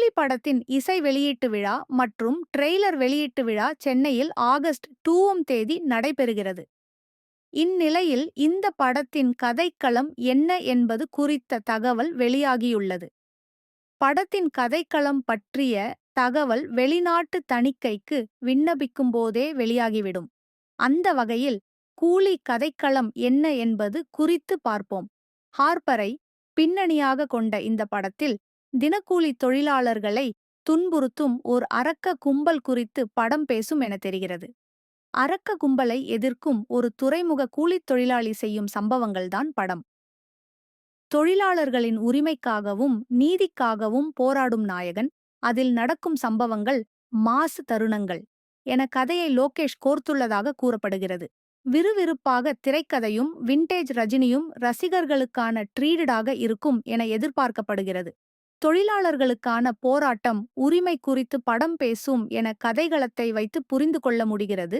கூலி படத்தின் இசை வெளியீட்டு விழா மற்றும் ட்ரெய்லர் வெளியீட்டு விழா சென்னையில் ஆகஸ்ட் டூவும் தேதி நடைபெறுகிறது. இந்நிலையில் இந்த படத்தின் கதைக்களம் என்ன என்பது குறித்த தகவல் வெளியாகியுள்ளது. படத்தின் கதைக்களம் பற்றிய தகவல் வெளிநாட்டு தணிக்கைக்கு விண்ணப்பிக்கும் போதே வெளியாகிவிடும். அந்த வகையில் கூலி கதைக்களம் என்ன என்பது குறித்து பார்ப்போம். ஹார்ப்பரை பின்னணியாக கொண்ட இந்த படத்தில் தினக்கூலி தொழிலாளர்களை துன்புறுத்தும் ஓர் அரக்க கும்பல் குறித்து படம் பேசும் என தெரிகிறது. அரக்க கும்பலை எதிர்க்கும் ஒரு துறைமுக கூலித் தொழிலாளி செய்யும் சம்பவங்கள்தான் படம். தொழிலாளர்களின் உரிமைக்காகவும் நீதிக்காகவும் போராடும் நாயகன் அதில் நடக்கும் சம்பவங்கள் மாசு தருணங்கள் என கதையை லோகேஷ் கோர்த்துள்ளதாக கூறப்படுகிறது. விறுவிறுப்பாக திரைக்கதையும் விண்டேஜ் ரஜினியும் ரசிகர்களுக்கான ட்ரீடடாக இருக்கும் என எதிர்பார்க்கப்படுகிறது. தொழிலாளர்களுக்கான போராட்டம் உரிமை குறித்து படம் பேசும் என கதைகளத்தை வைத்து புரிந்து கொள்ள முடிகிறது.